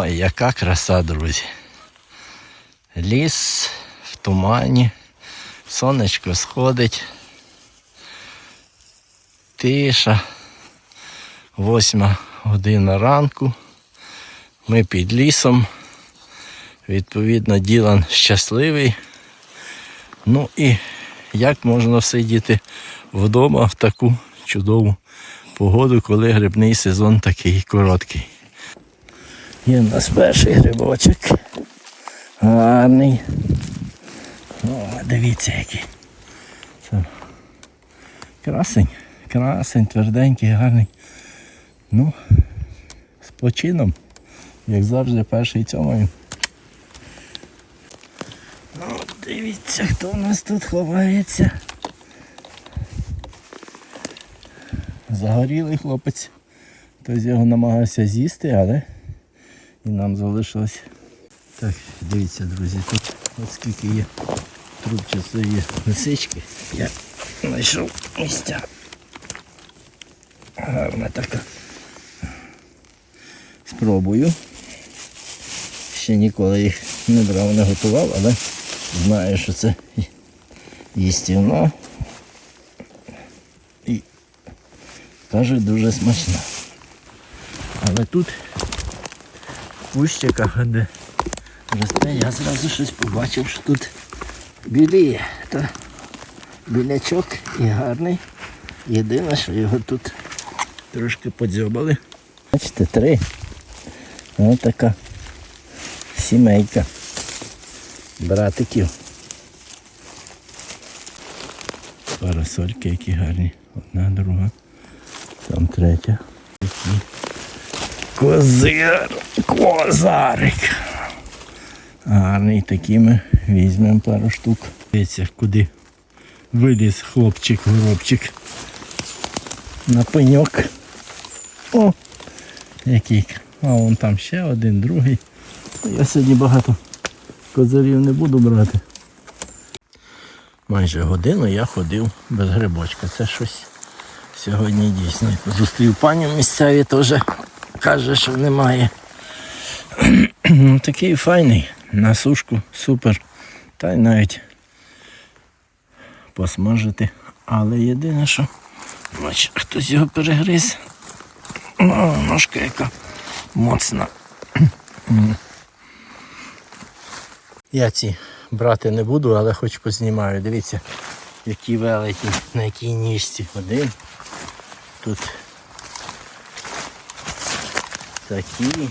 Ой, яка краса, друзі. Ліс в тумані, сонечко сходить. Тиша. Восьма година ранку. Ми під лісом. Відповідно, Ділан щасливий. Ну і як можна сидіти вдома в таку чудову погоду, коли грибний сезон такий короткий. Є в нас перший грибочок. Гарний. О, дивіться який. Це красень. Красень, тверденький, гарний. Ну, з почином, як завжди, перший цьомою. Ну, дивіться, хто у нас тут ховається. Загорілий хлопець. Хтось його намагався з'їсти, але і нам залишилось. Так, дивіться, друзі, тут от скільки є трубчастої лисички. Я знайшов місця. Гарна така. Спробую. Ще ніколи їх не брав, не готував, але знаю, що це їстівно. І кажуть дуже смачно. Але тут кущиках, де росте, я зразу щось побачив, що тут біліє. Та білячок і гарний. Єдине, що його тут трошки подзьобали. Бачите, три. Ось така сімейка братиків. Парасольки які гарні. Одна, друга. Там третя. Козир, козарик. Гарний такий ми візьмемо пару штук. Дивіться, куди виліз хлопчик, горобчик. На пеньок. О, який. А вон там ще один, другий. Я сьогодні багато козарів не буду брати. Майже годину я ходив без грибочка. Це щось сьогодні дійсно. Зустрів паню місцеві теж каже, що немає. Ну, Такий файний, на сушку, супер. Та й навіть посмажити. Але єдине, що бач, хтось його перегриз. О, ножка яка моцна. Я ці брати не буду, але хоч познімаю. Дивіться, які великі, на якій ніжці. Один. Тут такі.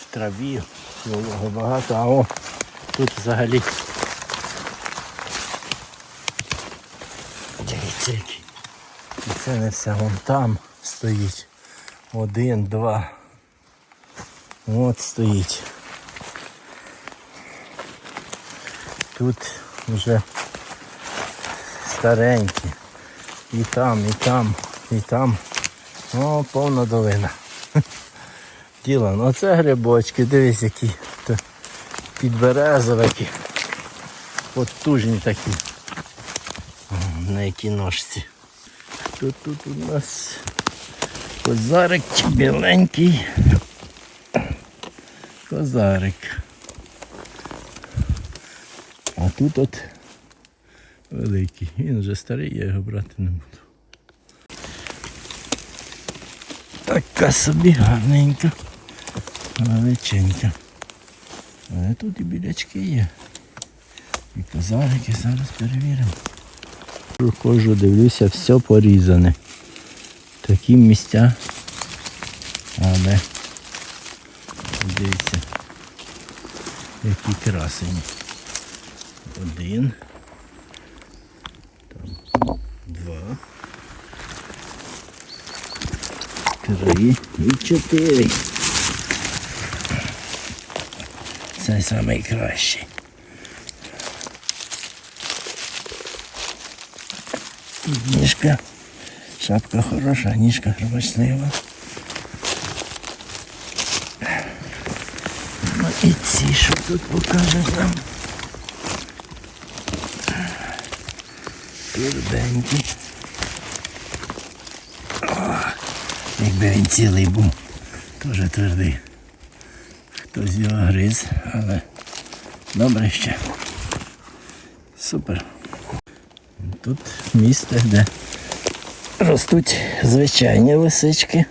В траві вологи багато, а о, тут взагалі. Дивіться які. І це не все вон там стоїть. Один, два. От стоїть. Тут вже старенькі. І там, і там, і там. О, повна долина. Ділан, оце грибочки, дивись які. Підберезовики. Потужні такі. На якій ножці. Тут тут у нас козарик біленький. Козарик. А тут от великий. Він вже старий, я його брати не буду. Така собі гарненька. Величенька. Але тут і білячки є. І козарики зараз перевіримо. Хожу, дивлюся, все порізане. Такі місця. Але дивіться, які красені. Один. Там два. Три і чотири. Це найкращий. Ніжка. Шапка хороша, ніжка хробочлива. Ну і ці, що тут покажуть нам. Тверденький. Якби він цілий був, теж твердий. Хтось його гриз, але добре ще. Супер. Тут місце, де ростуть звичайні лисички.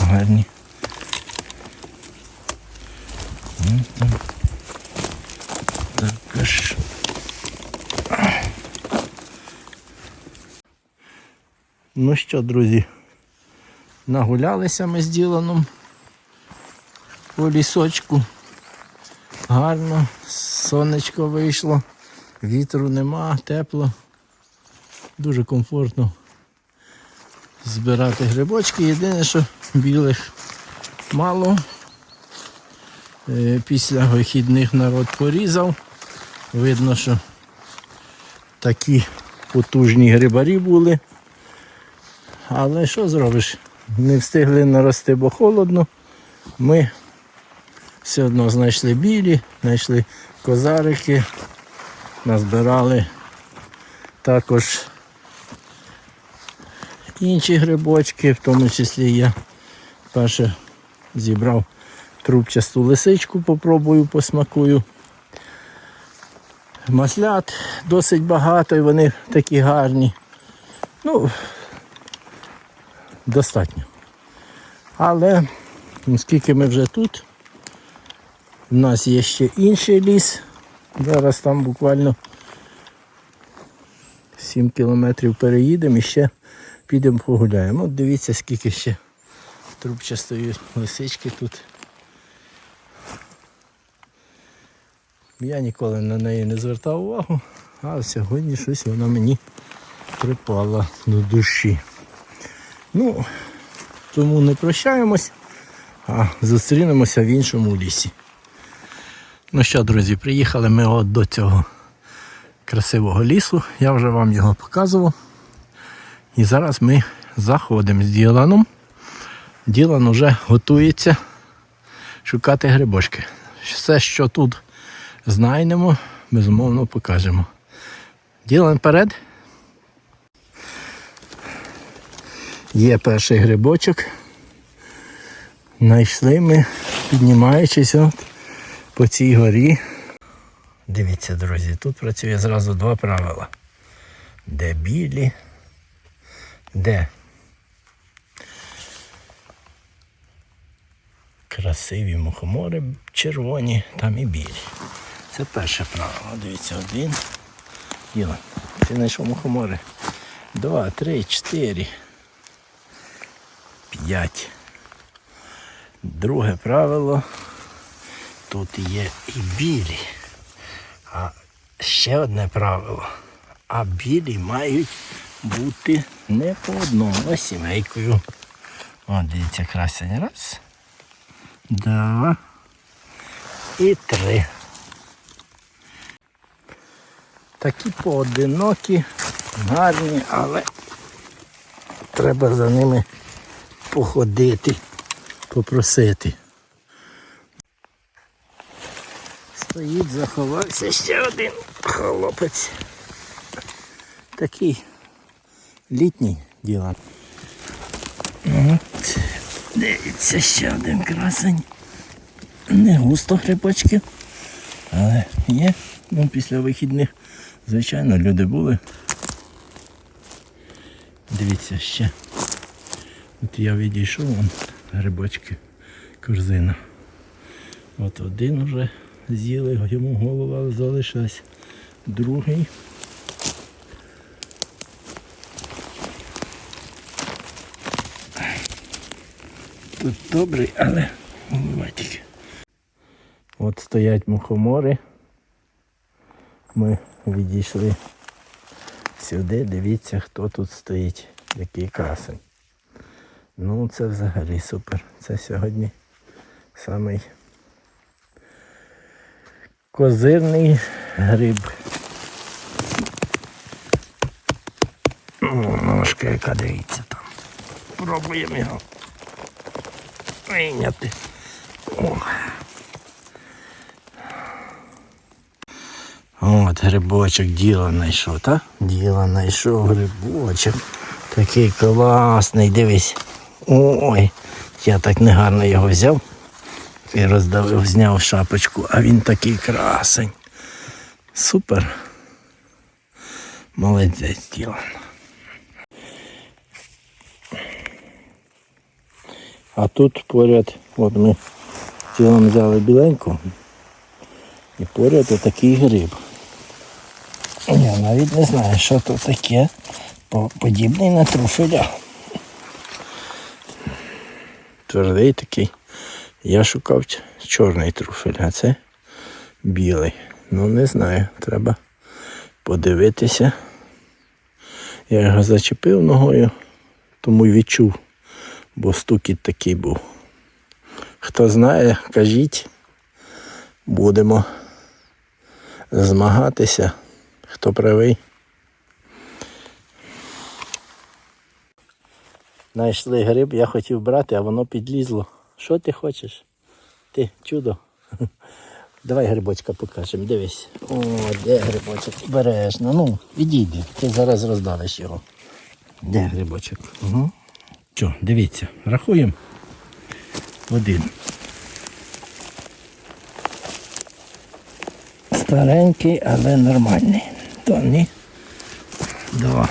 Гарні. М, там Також. Ну що, друзі, нагулялися ми з Діланом по лісочку. Гарно, сонечко вийшло, вітру нема, тепло, дуже комфортно збирати грибочки. Єдине, що білих мало. Е, Після вихідних народ порізав. Видно, що такі потужні грибарі були. Але що зробиш? Не встигли нарости, бо холодно. Ми все одно знайшли білі, знайшли козарики, назбирали також інші грибочки, в тому числі я перше зібрав трубчасту лисичку, попробую, посмакую. Маслят досить багато і вони такі гарні. Ну, достатньо. Але оскільки ми вже тут, у нас є ще інший ліс. Зараз там буквально 7 кілометрів переїдемо і ще підемо погуляємо. От дивіться, скільки ще трубчастої лисички тут. Я ніколи на неї не звертав увагу, а сьогодні щось вона мені припала до душі. Ну, тому не прощаємось, а зустрінемося в іншому лісі. Ну що, друзі, приїхали ми от до цього красивого лісу. Я вже вам його показував. І зараз ми заходимо з Діланом. Ділан вже готується шукати грибочки. Все, що тут знайдемо, безумовно покажемо. Ділан вперед. Є перший грибочок. Знайшли ми, піднімаючись от по цій горі. Дивіться, друзі, тут працює зразу два правила. Де білі, де красиві мухомори червоні, там і білі. Це перше правило. Дивіться, один. Діло. Ти знайшов мухомори. Два, три, чотири. П'ять. Друге правило. Тут є і білі. А ще одне правило. А білі мають бути не по одному, а сімейкою. О, дивіться, красень. Раз. Два. І три. Такі поодинокі, гарні, але треба за ними походити, попросити. Стоїть, заховався ще один хлопець. Такий літній ділан. От, дивіться, ще один красень. Не густо грибочків, але є. Ну, після вихідних, звичайно, люди були. Дивіться ще. От я відійшов, вон грибочки, корзина. От один вже з'їли, йому голова залишилась. Другий. Тут добрий, але буває тільки. От стоять мухомори. Ми відійшли сюди, дивіться, хто тут стоїть, який красень. Ну це взагалі супер. Це сьогодні самий козирний гриб. О, ножка яка дивіться там. Пробуємо його вийняти. О. От грибочок діла знайшов, так? Діла знайшов грибочок. Такий класний, дивись. Ой, я так негарно його взяв і роздавив, зняв шапочку, а він такий красень. Супер. Молодець діло. А тут поряд, от ми тілом взяли біленьку, і поряд отакий гриб. Я навіть не знаю, що то таке. Подібний на труфеля. Твердий такий. Я шукав чорний труфель, а це білий. Ну не знаю, треба подивитися. Я його зачепив ногою, тому відчув, бо стукіт такий був. Хто знає, кажіть, будемо змагатися. Хто правий? Знайшли гриб, я хотів брати, а воно підлізло. Що ти хочеш? Ти чудо. Давай грибочка покажемо, дивись. О, де грибочок? Бережно. Ну, відійди, ти зараз роздавиш його. Де грибочок? Угу. Що, дивіться, рахуємо. Один. Старенький, але нормальний. То. Два.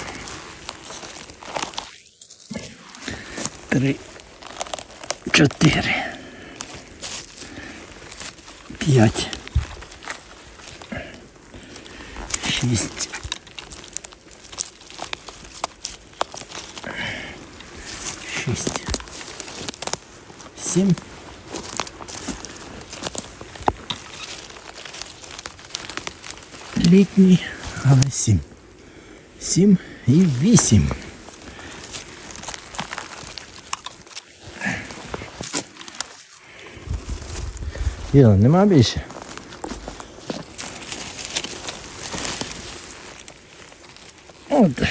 Три. Чотири. П'ять. Шість. Шість. Сім. Літній, але сім. Сім і вісім. Йо, нема більше? От.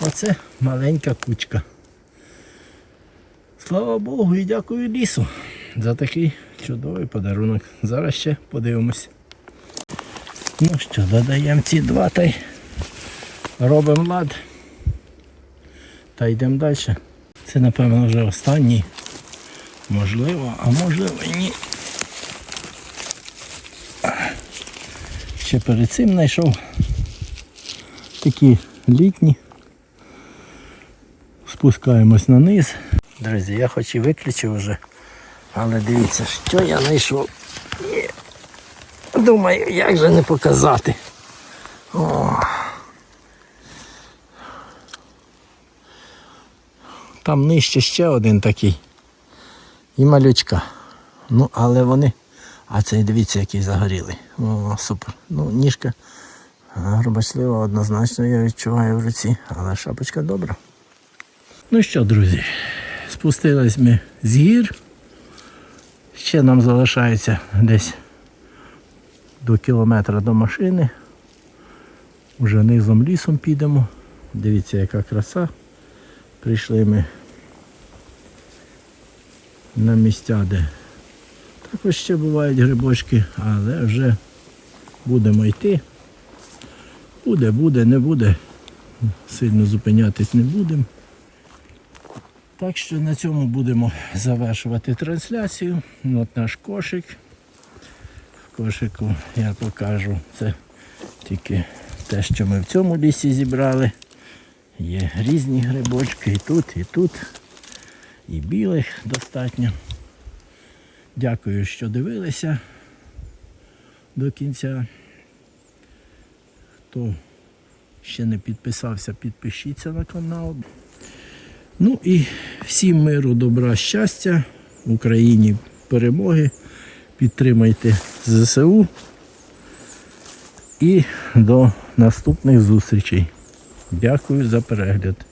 Оце маленька кучка. Слава Богу і дякую лісу за такий чудовий подарунок. Зараз ще подивимось. Ну що, додаємо ці два та й робимо лад. Та йдемо далі. Це напевно вже останній. Можливо, а можливо і ні. Ще перед цим знайшов такі літні. Спускаємось на низ. Друзі, я хоч і виключив вже, але дивіться, що я знайшов. Думаю, як же не показати. О. Там нижче ще один такий. І малючка. Ну, але вони. А цей дивіться, який загорілий. О, супер. Ну, ніжка грубочлива, однозначно я відчуваю в руці, але шапочка добра. Ну що, друзі, спустились ми з гір. Ще нам залишається десь до кілометра до машини. Уже низом лісом підемо. Дивіться, яка краса. Прийшли ми на місця, де також ще бувають грибочки, але вже будемо йти. Буде, буде, не буде. Сильно зупинятись не будемо. Так що на цьому будемо завершувати трансляцію. От наш кошик. В кошику я покажу. Це тільки те, що ми в цьому лісі зібрали. Є різні грибочки і тут, і тут. І білих достатньо. Дякую, що дивилися до кінця. Хто ще не підписався, підпишіться на канал. Ну і всім миру, добра, щастя, Україні перемоги. Підтримайте ЗСУ. І до наступних зустрічей. Дякую за перегляд.